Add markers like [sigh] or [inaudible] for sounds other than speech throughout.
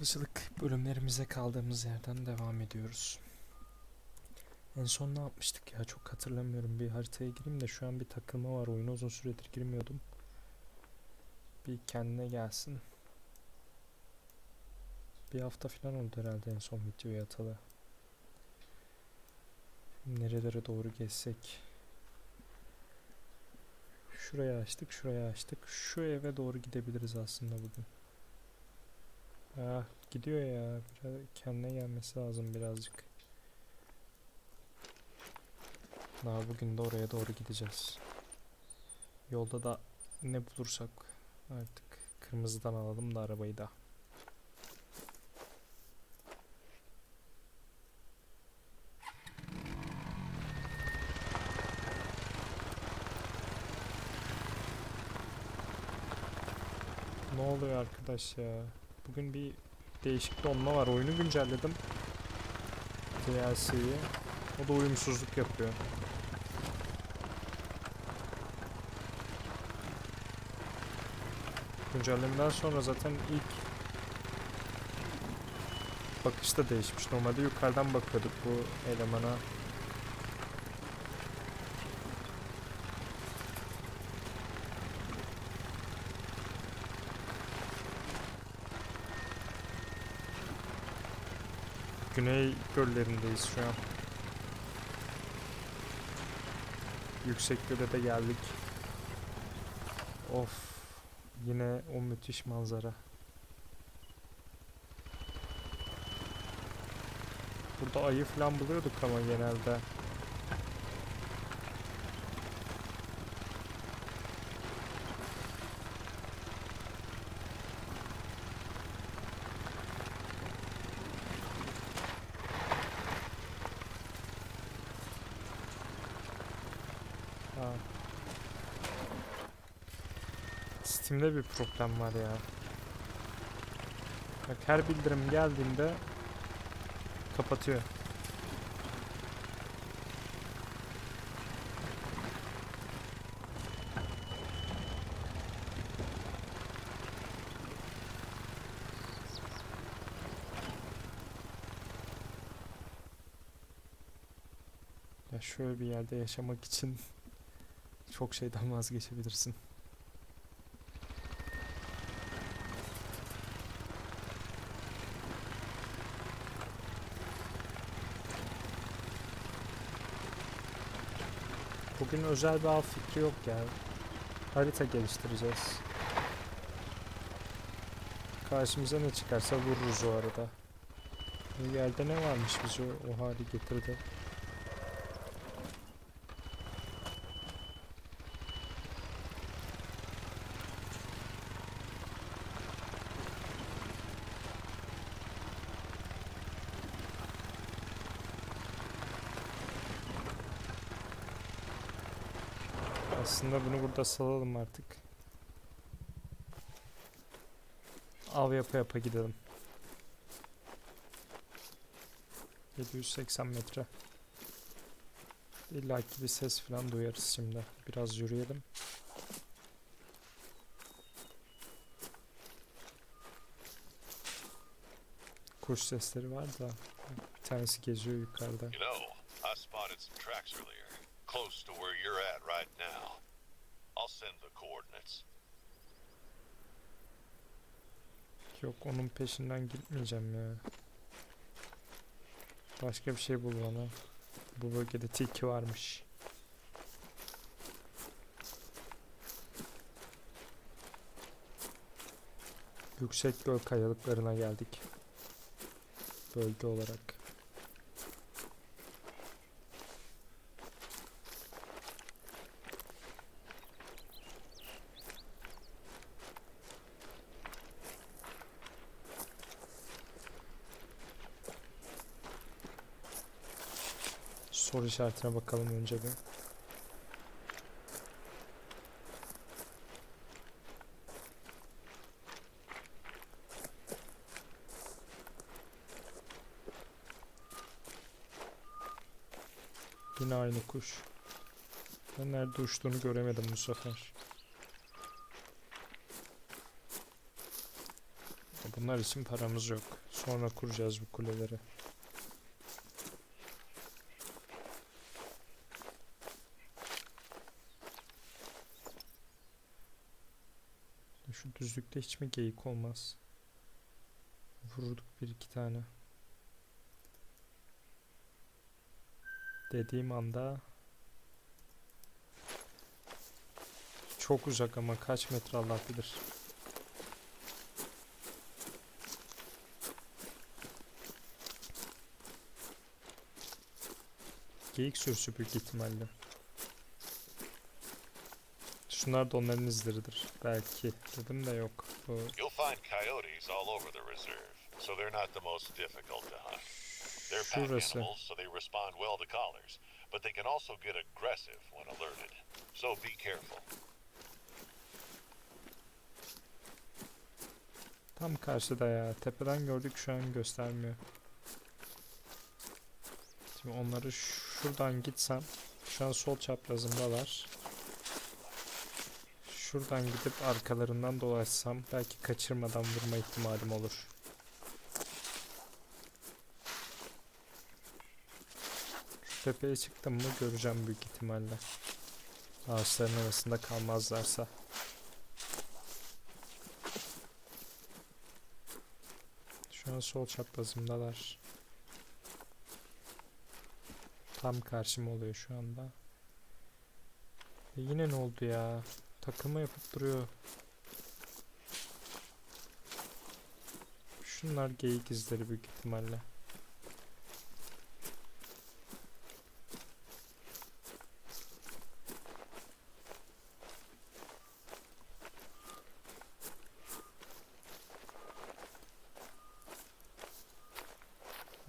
Havcılık bölümlerimize kaldığımız yerden devam ediyoruz. En son ne yapmıştık ya çok hatırlamıyorum. Bir haritaya gireyim de şu an bir takılma var. Oyuna uzun süredir girmiyordum. Bir kendine gelsin. Bir hafta falan oldu herhalde en son videoyu atalı. Nerelere doğru gezsek. Şuraya açtık, şuraya açtık. Şu eve doğru gidebiliriz aslında bugün. Ah gidiyor ya. Biraz kendine gelmesi lazım birazcık. Daha bugün de oraya doğru gideceğiz. Yolda da ne bulursak artık kırmızıdan alalım da arabayı da. Ne oluyor arkadaş ya? Bugün bir değişik donma var. Oyunu güncelledim. DLC'yi. O da uyumsuzluk yapıyor. Güncellemeden sonra zaten ilk bakış da değişmiş. Normalde yukarıdan bakıyorduk bu elemana. Güney göllerindeyiz şu an. Yüksekliğe de geldik. Of. Yine o müthiş manzara. Burada ayı falan buluyorduk ama genelde. Ha. Steam'de bir problem var ya. Bak her bildirim geldiğinde kapatıyor. Ya şöyle bir yerde yaşamak için [laughs] çok şeyden vazgeçebilirsin. Bugün özel bir av fikri yok ya. Harita geliştireceğiz. Karşımıza ne çıkarsa vururuz o arada. Bu yerde ne varmış bizi o, o hali getirdi. Aslında bunu burada salalım artık. Av yapa yapa gidelim. 780 metre. İlla ki bir ses falan duyarız şimdi. Biraz yürüyelim. Kuş sesleri var da bir tanesi geziyor yukarıda. Know, I spotted some tracks earlier, close to where you're at right now. I'll send the coordinates. Yok onun peşinden gitmeyeceğim ya. Başka bir şey bul bana. Bu bölgede tilki varmış. Yüksek göl kayalıklarına geldik. Bölge olarak. İşaretine bakalım önce bir. Yine aynı kuş. Ben nerede uçtuğunu göremedim bu sefer. Bunlar için paramız yok. Sonra kuracağız bu kuleleri. Şu düzlükte hiç mi geyik olmaz? Vururduk bir iki tane. Dediğim anda çok uzak ama kaç metre Allah bilir. Geyik sürüsü büyük ihtimalle. Şunlar da onların izleridir. Belki dedim de yok. Bu You'll find coyotes all over the reserve, so they're not the most difficult to hunt. They're pack şurası. animals, so they respond well to collars, but they can also get aggressive when alerted. So be careful. Tam karşıda ya. Tepeden gördük şu an göstermiyor. Şimdi onları şuradan gitsem. Şu an sol çaprazımdalar. Şuradan gidip arkalarından dolaşsam belki kaçırmadan vurma ihtimalim olur. Şu tepeye çıktım mı göreceğim büyük ihtimalle. Ağaçların arasında kalmazlarsa. Şu an sol çaprazımdalar. Tam karşım oluyor şu anda. E yine ne oldu ya? Takılma yapıp duruyor. Şunlar geyik izleri büyük ihtimalle.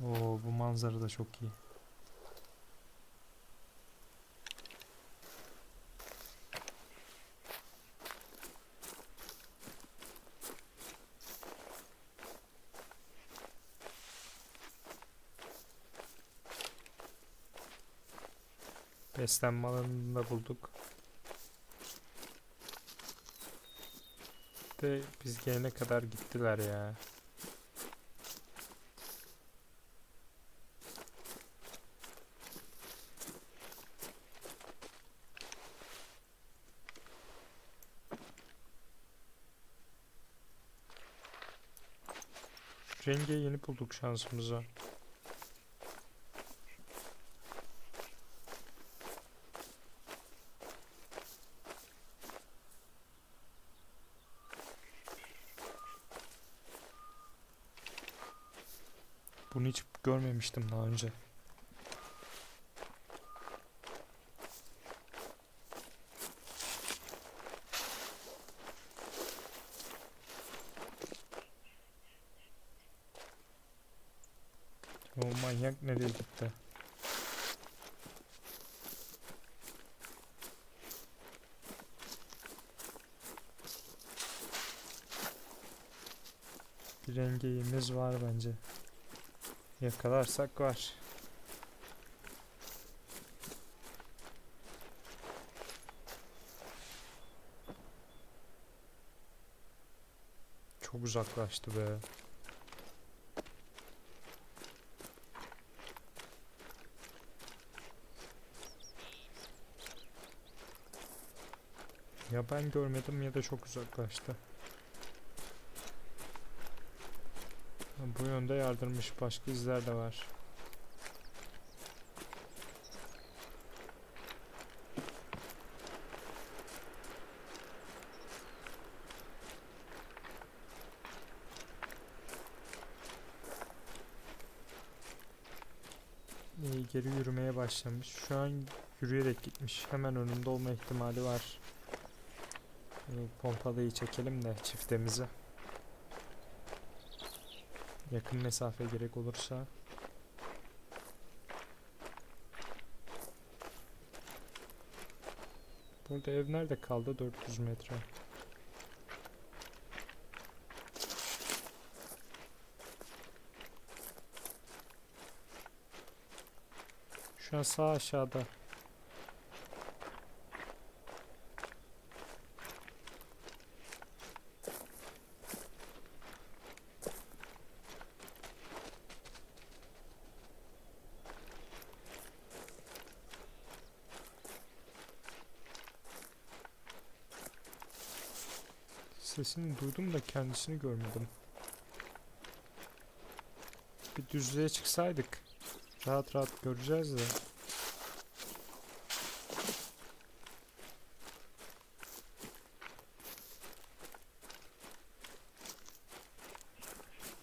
Oo bu manzara da çok iyi. Beslenme alanını bulduk. De biz gelene kadar gittiler ya. Rengi yeni bulduk şansımıza. Bunu hiç görmemiştim daha önce. O manyak nereye gitti? Bir rengeğimiz var bence. Yakalarsak var. Çok uzaklaştı be. Ya ben görmedim ya da çok uzaklaştı. Bu yönde yardırmış başka izler de var. Geri yürümeye başlamış. Şu an yürüyerek gitmiş. Hemen önünde olma ihtimali var. Ee, Pompalıyı çekelim de çiftemizi. Yakın mesafe gerek olursa. Burada ev nerede kaldı? 400 metre. Şu an sağ aşağıda. Sesini duydum da kendisini görmedim. Bir düzlüğe çıksaydık rahat rahat göreceğiz de.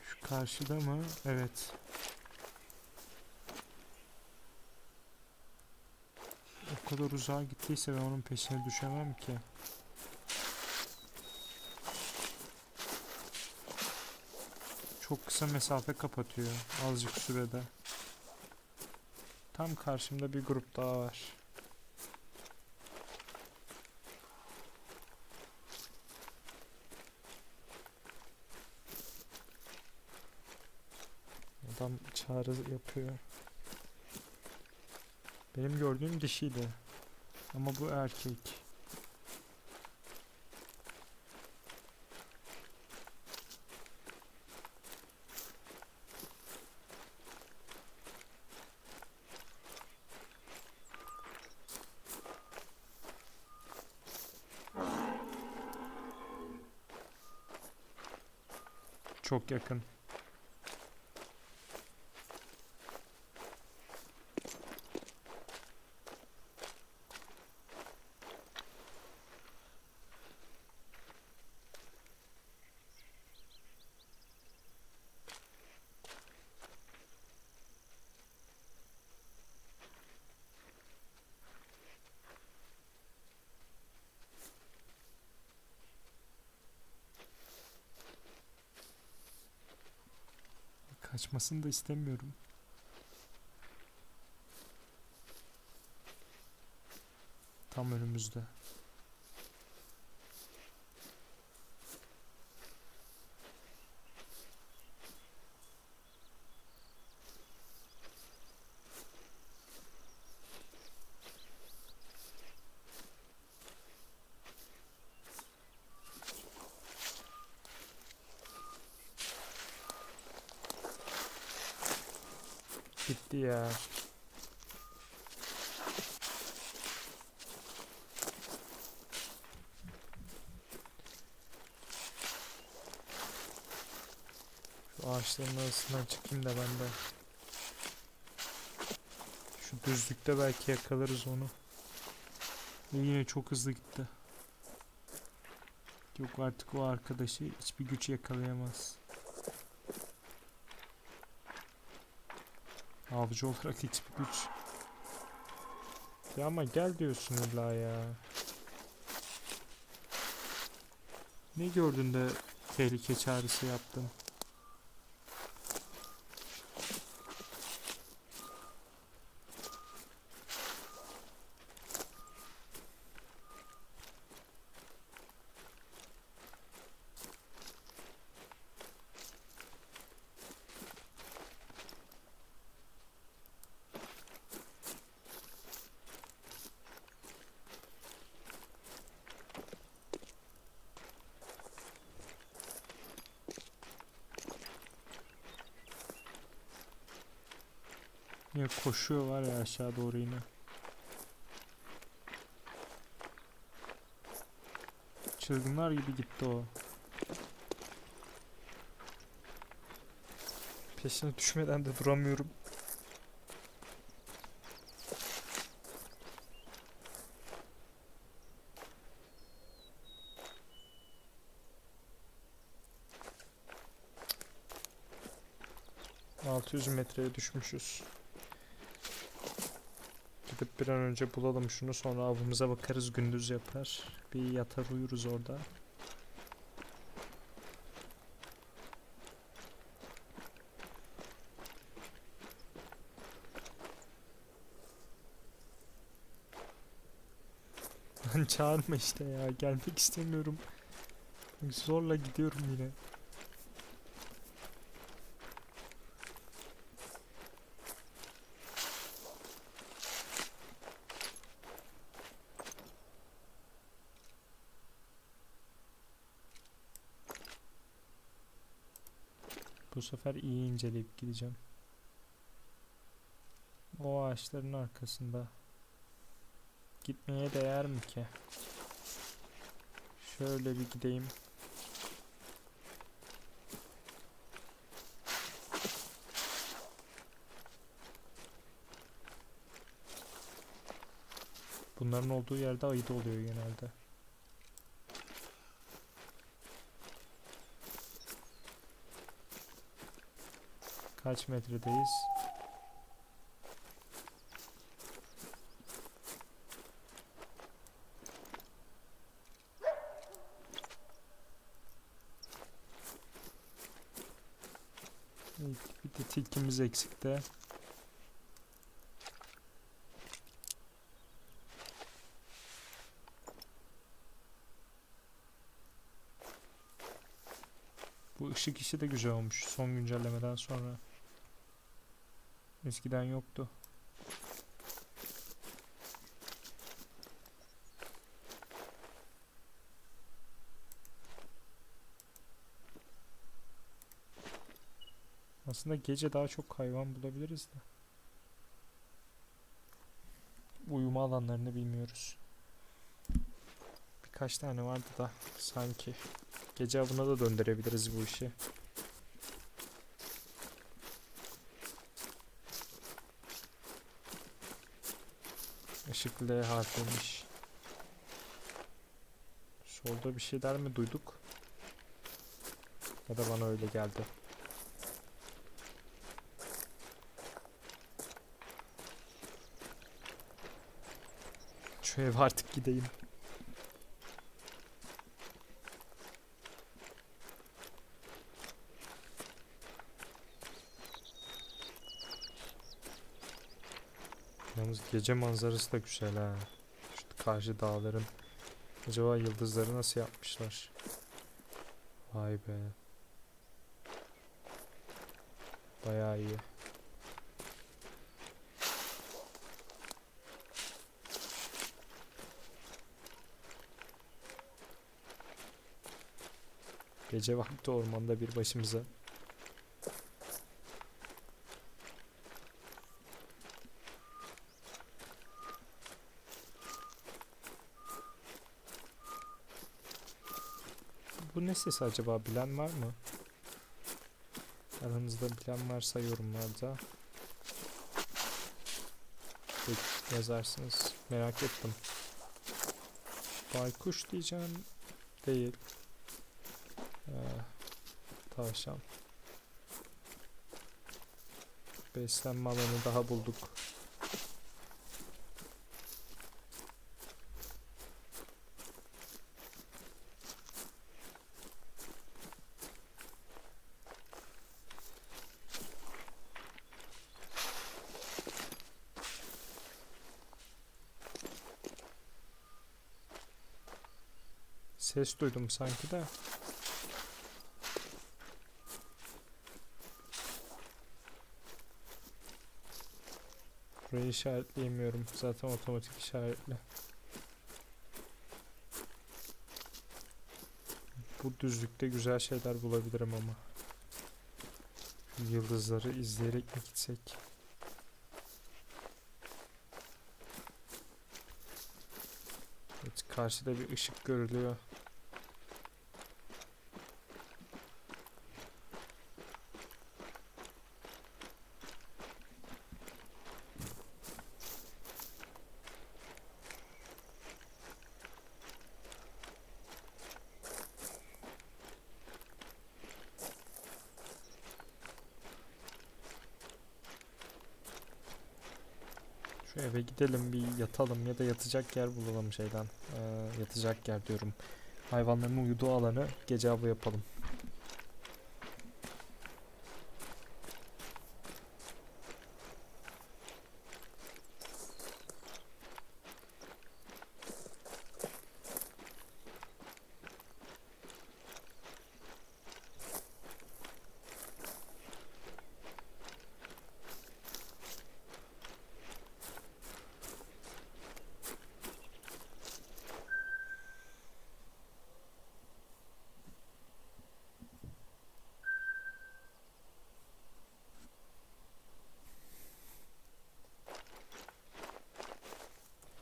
Şu karşıda mı? Evet. O kadar uzağa gittiyse ben onun peşine düşemem ki. Çok kısa mesafe kapatıyor azıcık sürede. Tam karşımda bir grup daha var. Adam çağrı yapıyor. Benim gördüğüm dişiydi. Ama bu erkek. Çok yakın. Kaçmasını da istemiyorum. Tam önümüzde. Ya. Şu ağaçların arasından çıkayım da ben de. Şu düzlükte belki yakalarız onu. Ve yine çok hızlı gitti. Yok artık o arkadaşı hiçbir güç yakalayamaz. Avcı olarak hiçbir güç. Ya ama gel diyorsun illa ya. Ne gördün de tehlike çağrısı yaptın? Ya koşuyor var ya aşağı doğru yine. Çılgınlar gibi gitti o. Peşine düşmeden de duramıyorum. ...600 metreye düşmüşüz. Gidip bir an önce bulalım şunu sonra avımıza bakarız gündüz yapar. Bir yatar uyuruz orada. Lan çağırma işte ya gelmek istemiyorum. Zorla gidiyorum yine. sefer iyi inceleyip gideceğim. O ağaçların arkasında. Gitmeye değer mi ki? Şöyle bir gideyim. Bunların olduğu yerde ayı da oluyor genelde. Kaç metredeyiz? Bir de tilkimiz eksikte. Bu ışık işi de güzel olmuş son güncellemeden sonra. Eskiden yoktu. Aslında gece daha çok hayvan bulabiliriz de. Uyuma alanlarını bilmiyoruz. Birkaç tane vardı da sanki. Gece avına da döndürebiliriz bu işi. Işık L harfiymiş. Solda bir şeyler mi duyduk? Ya da bana öyle geldi. Şu eve artık gideyim. Gece manzarası da güzel ha. Şu karşı dağların. Acaba yıldızları nasıl yapmışlar? Vay be. Bayağı iyi. Gece vakti ormanda bir başımıza. Bu ne ses acaba bilen var mı? Aranızda bilen varsa yorumlarda yazarsınız. Merak ettim. Baykuş diyeceğim. Değil. Ee, tavşan. Beslenme alanı daha bulduk. Ses duydum sanki de. Burayı işaretleyemiyorum. Zaten otomatik işaretli. Bu düzlükte güzel şeyler bulabilirim ama. Yıldızları izleyerek mi gitsek? Evet, karşıda bir ışık görülüyor. Eve gidelim bir yatalım ya da yatacak yer bulalım şeyden. Ee, yatacak yer diyorum. Hayvanların uyuduğu alanı gece avı yapalım.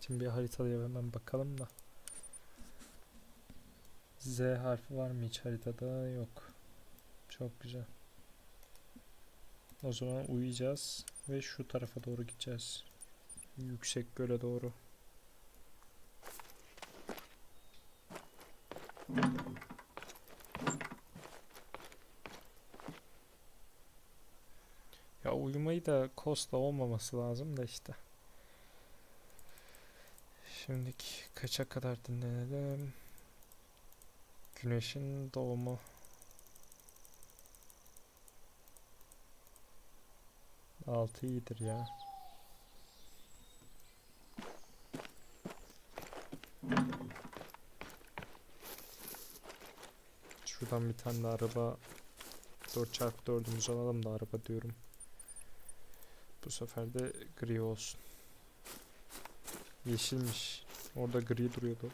Şimdi bir haritaya hemen bakalım da. Z harfi var mı hiç haritada? Yok. Çok güzel. O zaman uyuyacağız ve şu tarafa doğru gideceğiz. Yüksek göle doğru. Ya uyumayı da kosla olmaması lazım da işte. Şimdiki kaça kadar dinlenelim? Güneşin doğumu. Altı iyidir ya. Şuradan bir tane de araba 4x4'ümüzü alalım da araba diyorum. Bu sefer de gri olsun. Yeşilmiş. Orada gri duruyordu.